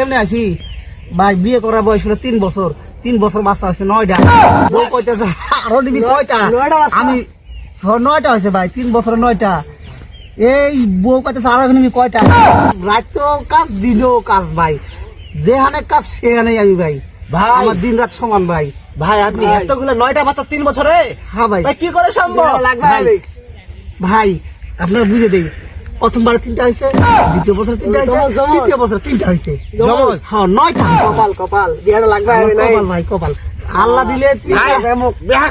জন্য আসি ভাই বিয়ে করার বয়স হলো তিন বছর। তিন বছর বাচ্চা হয়েছে নয়টা। বউ কইতেছে আরও নিবি কয়টা নয়টা আমি নয়টা হয়েছে ভাই তিন বছর নয়টা। এই বউ কইতেছে আরও নিবি কয়টা? রাত তো কাজ দিনও কাজ ভাই। যেখানে কাজ সেখানেই আমি ভাই। ভাই। আমার দিন রাত সমান ভাই। ভাই আপনি। এতগুলো নয়টা বাচ্চা তিন বছরে? হ্যাঁ ভাই। ভাই কি করে সম্ভব? ভাই ভাই আপনারা বুঝে দেই। প্রথমবার তিনটা হয়েছে দ্বিতীয় বছর তিনটা হয়েছে। তৃতীয় বছর তিনটা হয়েছে। হ্যাঁ নয়টা। কপাল কপাল। লাগবে কপাল ভাই কপাল। আল্লাহ দিলে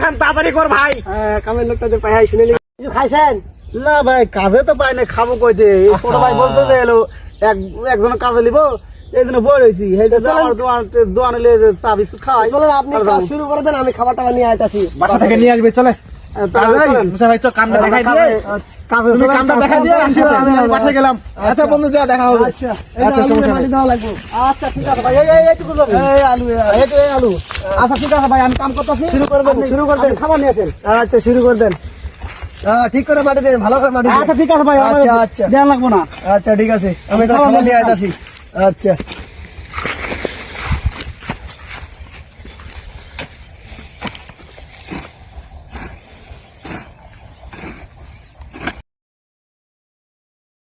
খান তাড়াতাড়ি কর ভাই। হ্যাঁ, কামের লোকটা যে পাই শুনে কিছু খাইছেন? না ভাই কাজে তো পাই না খাব কইতে এই ছোট ভাই বলছে যে এলো এক একজন কাজে লিব এই জন্য বই রয়েছি যে দোয়ান চা বিস্কুট খাওয়াই আপনি শুরু করে দেন আমি খাবার টাবার নিয়ে আইতাছি। বাসা থেকে নিয়ে আসবে চলে। আচ্ছা বন্ধু যা দেখা হবে। আচ্ছা আচ্ছা, সমস্যা আচ্ছা ঠিক আছে ভাই এই আলু আলু। আচ্ছা ঠিক আছে আমি কাম করতেছি। শুরু করে দেন শুরু করে দেন। খাবার নিয়ে আসেন। আচ্ছা শুরু করে দেন। ঠিক করে মাটি দেন ভালো করে মাটি আচ্ছা ঠিক আছে ভাই আচ্ছা, আচ্ছা। লাগবো না। আচ্ছা ঠিক আছে। আমি খাবার নিয়ে আইতাছি। আচ্ছা।